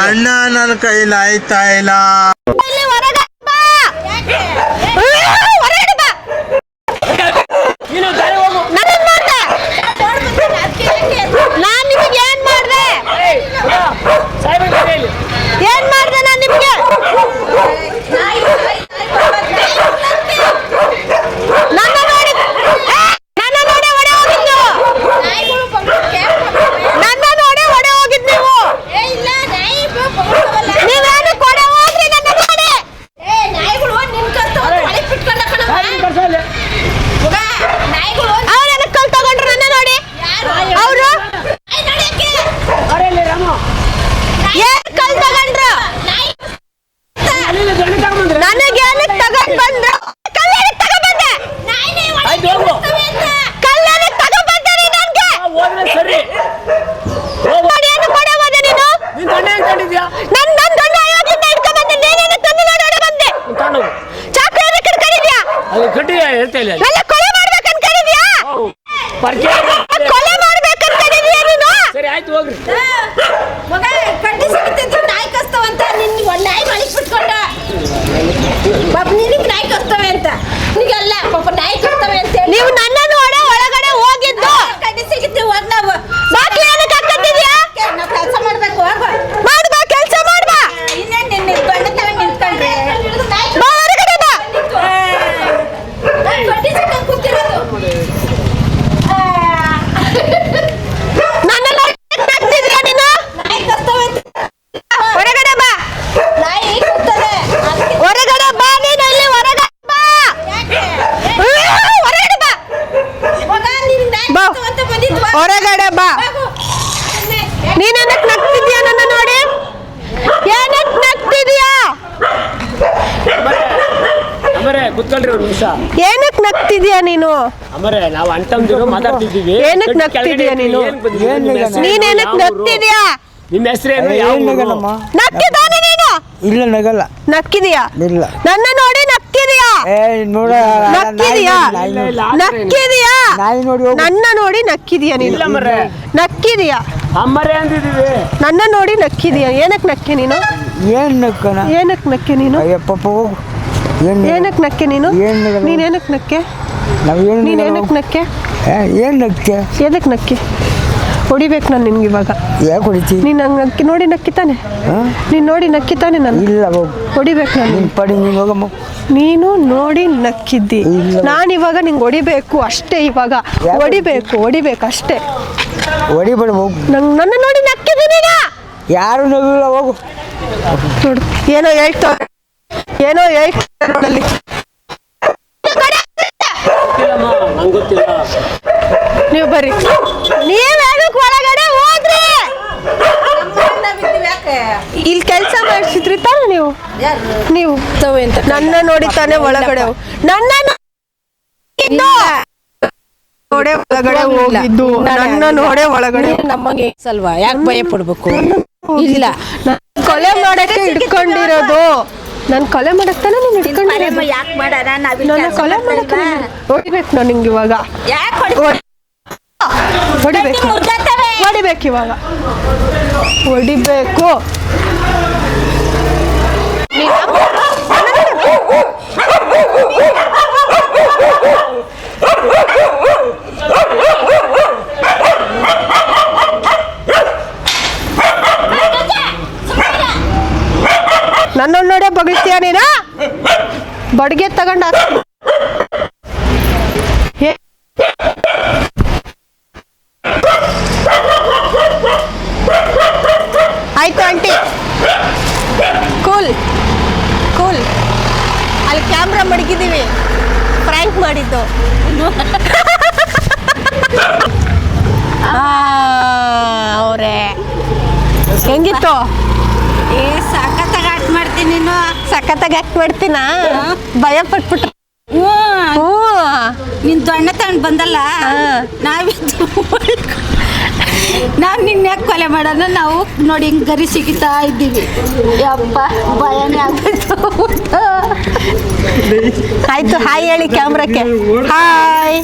ಅಣ್ಣ ನನ್ನ ಕೈಲಾಯ್ತಾ ಇಲ್ಲ ಇಲ್ಲಿ ಹೊರಗೆ ಬಾ ಅಯ್ಯೋ, ಹೊರಗಡೆ ಬಾ ನೀನು ದಾರಿ ಹೋಗು ನನ್ನನ್ ಮಾಡ್ದೆ ನಾನ್ ನಿಮಗೆ ಏನ್ ಮಾಡ್ದೆ ಸಾಹೇಬ್ರ ಕೈಯಲ್ಲಿ ಏನ್ ಮಾಡ್ದೆ ನಾನ್ ನಿಮ್ಗೆ ನನ್ನ ನೋಡಿ ಏ, ನನ್ನ ನೋಡಿ ಹೊಡೆ ಹೋಗಿದ್ ನೀವು ನನ್ನ ನೋಡಿ ಹೊಡೆ ಹೋಗಿದ್ ನೀವು ನೀವೇನು ಕೊಡೆ ಹೋಗ್ರಿ ನನ್ನ ನೋಡಿ ಸಾಹೇಬ್ರ ಕರ್ಸಲ್ಲಿ ಅವ್ರು ಏನಕ್ಕೆ ಕಲ್ ತಗೊಂಡ್ರು ನನ್ನ ನೋಡಿ ಅವರು ಅರೆಯಲ್ಲಿ ರಾಮ ಏನ್ ಕಲ್ ತಗೊಂಡ್ರು ಅಲ್ಲಿಂದ ದೊಣ್ಣೆ ತಗೊಂಬಂದ್ರೆ ನನಗೆ ಏನಕ್ಕೆ ತಗೊಂಡ್ ಬಂದ್ರು ಕಲ್ ಏನಕ್ಕೆ ತಗೊಂಡ್ಬಂದೆ ಆಯ್ತು ಹೋಗು. ಕಲ್ ಏನಕ್ಕೆ ತಗೊಂಡ್ಬಂದೆ ನನಗೆ. ನನ್ಗೆ ಸರಿ. ಹೋಗು. ಏನು ಕೊಡೆ ಹೋದೆ ನೀನು. ನಿನ್ನ ದೊಣ್ಣೆ ಹೆಂಗ್ ಕಂಡಿದ್ಯಾ? ನನ್ ನನ್ ದೊಡ್ಡ ಐವತ್ತಿಂದ ಇಟ್ಕೊಂಡ್ ಬಂದೆ ನೀನೇನು ತಂದು ನೋಡಿ ಬಂದೆ. ತಗೊಂಡೋಗು ಚಾಕ್ರಿ ಏನಕ್ಕೆ ಹಿಡ್ಕೊಂಡಿದ್ಯಾ ಅಲ್ಲಿ ಕಟ್ಟಿ ಹೇಳ್ತಾ ಇಲ್ಲ ಎಲ್ಲ ನನ್ನ ಕೊಲೆ ಮಾಡ್ಬೇಕಂತ ಹೌದು. ಪರ್ಕೆ ನೀನೇನಕ್ ನಗ್ತಿದ್ಯಾ ನನ್ನ ನೋಡಿ? ಏನಕ್ ನಗ್ತಿದ್ಯಾ? ಅಮರೇ ಕುತ್ಕೊಳ್ರಿ ಒಂದು ನಿಮಿಷ. ಏನಕ್ ನಗ್ತಿದ್ಯಾ ನೀನು? ಅಮರೇ ನಾವು ಅಂಟಮ್ದಿರು ಮಾತಾಡ್ತಿದ್ದೀವಿ. ಏನಕ್ ನಗ್ತಿದ್ಯಾ ನೀನು? ನಗನ? ಹೆಸ್ರೇನು? ನೀನೇನಕ್ ಯಾವ ಊರು? ನಗ್ತಿದ್ಯಾ? ನಿಮ್ಮ ಹೆಸರೇನು? ಏನ್ ಯಾವ ಊರು? ನಗ್ತಿದ್ದಾನೆ ನೀನು? ಇಲ್ಲ ನಗಲ್ಲ. ನಕ್ಕಿದ್ಯಾ ಇಲ್ಲ. ನನ್ನ ನಕ್ಕಿದ್ಯಾ? ನೋಡ ನಕ್ಕಿದ್ಯಾ? ನನ್ನ ನೋಡಿ ನಕ್ಕಿದ್ಯಾ ನೀನು? ನಕ್ಕಿದ್ಯಾ? ನನ್ನ ನೋಡಿ ನಕ್ಕಿದ್ಯಾ? ಏನಕ್ಕೆ ನಕ್ಕೆ ನೀನು? ಏನ್ ನಕ್ಕನ? ಏನಕ್ಕೆ ನಕ್ಕೆ ನೀನು? ಅಯ್ಯಪ್ಪ ಹೋಗು. ಏನ್ ಏನಕ್ ನಕ್ಕೆ ನೀನು? ನೀನ್ ಏನಕ್ಕೆ ನಕ್ಕೆ? ನೀನ್ ಏನಕ್ಕೆ ನಕ್ಕೆ? ಏ, ಏನ್ ನಕ್ಕೆ? ಏನಕ್ ನಕ್ಕಿ? ಹೊಡಿಬೇಕು ನಾನು ನಿನ್ಗೆ ಇವಾಗ. ಯಾಕೆ ಹೊಡಿತಿ? ನೀನು ನಂಗೆ ನಕ್ಕಿ ನೋಡಿ ನಕ್ಕಿತಾನೆ ನೀನು ನೀನ್ ನೋಡಿ ನಕ್ಕಿತಾನೆ ನಾನು. ಇಲ್ಲ ಹೋಗು ಹೊಡಿಬೇಕು ನಾನು. ನಿನ್ನ ಪಡಿ ನೀನು ಹೋಗಮ್ಮ. ನೀನು ನೋಡಿ ನಕ್ಕಿದ್ದಿ. ಇಲ್ಲ. ನಾನು ಇವಾಗ ನಿಂಗೆ ಹೊಡಿಬೇಕು ಅಷ್ಟೇ ಇವಾಗ. ಯಾಕೆ ಹೊಡಿಬೇಕು ಹೊಡಿಬೇಕು ಅಷ್ಟೇ. ಹೊಡಿಬೇಡ ಹೋಗು. ನಂಗೆ ನನ್ನ ನೋಡಿ ನಕ್ಕಿದ್ದೀನಿ ನೀನ ಯಾರು ನಗಿಲ್ಲ ಹೋಗು. ನೋಡು ಏನೋ ಹೇಳ್ತಾವ್ರೆ ಏನೋ ಹೇಳ್ತಾರೆ ನೋಡಲ್ಲಿ. ನೀವು ಬರ್ರಿ ನೀವ್ ಏನಕ್ಕೆ ಒಳಗಡೆ ಹೋದ್ರಿ ನಮ್ಮನ್ನ ಬಿಟ್ಟಿವಿ ಯಾಕೆ ಇಲ್ಲಿ ಕೆಲಸ ಮಾಡಿಸಿದ್ರಿ ತಾನೆ ನೀವು. ನೀವು ಅಂತ ನನ್ನ ನೋಡಿ ತಾನೇ ಒಳಗಡೆ ನನ್ನ. ನೋಡೆ ಒಳಗಡೆ ಹೋಗಿದ್ದು. ನನ್ನ ನೋಡೆ ಒಳಗಡೆ ನಮಗೆ ಸಲ್ವಾ? ಯಾಕೆ ಭಯ ಪಡ್ಬೇಕು? ಇಲ್ಲ. ಕೊಲೆ ಮಾಡಕ್ಕೆ ಹಿಡ್ಕೊಂಡಿರೋದು ನಾನು ಕೊಲೆ ಮಾಡಕ್ ತಾನೇ ನೀನು ಹಿಡ್ಕೊಂಡಿರೋದು ಯಾಕೆ ಮಾಡಾರ ನಾನು ನನ್ನ ಕೊಲೆ ಮಾಡಕ್ಕೆ ಹೊಡಿಬೇಕು ನಾನು ನಿಂಗೆ ಇವಾಗ. ಹೊಡಿಬೇಕು? ಹೊಡಿಬೇಕು ಇವಾಗ. ಹೊಡಿಬೇಕು. ನನ್ನ ನೋಡೇ ಬಗಳ್ತೀಯ ನೀನು? ಬಡ್ಗೆ ತಗೊಂಡ ಆಯ್ತು ಆಂಟಿ ಕೂಲ್ ಕೂಲ್ ಅಲ್ಲಿ ಕ್ಯಾಮ್ರಾ ಮಡಗಿದ್ದೀವಿ ಫ್ರ್ಯಾಂಕ್ ಮಾಡಿದ್ದು. ಅವರೇ. ಹೆಂಗಿತ್ತು? ಏ ಸಖತ್ತಾಗಿ ಆಕ್ಟ್ ಮಾಡ್ತೀನಿ ನೀನು. ಸಖತ್ತಾಗಿ ಆಕ್ಟ್ ಮಾಡ್ತೀನಾ? ಭಯ ಪಟ್ಬಿಟ್ಟು ಹ್ಞೂ. ನಿನ್ ದೊಣ್ಣೆ ತಗೊಂಡು ಬಂದಲ್ಲ. ನಾವಿದ್ದು ನಾವ್ ನಿನ್ನ ಯಾಕೆ ಕೊಲೆ ಮಾಡೋಣ ನಾವು ನೋಡಿ ಹಿಂಗೆ ಗರಿ ಸಿಗಿತಾ ಇದ್ದೀವಿ. ಯಪ್ಪ ಭಯನೇ ಆಗ್ಬಿಟ್ಟು ಆಯ್ತು ಹಾಯ್ ಹೇಳಿ ಕ್ಯಾಮ್ರಕ್ಕೆ. ಹಾಯ್.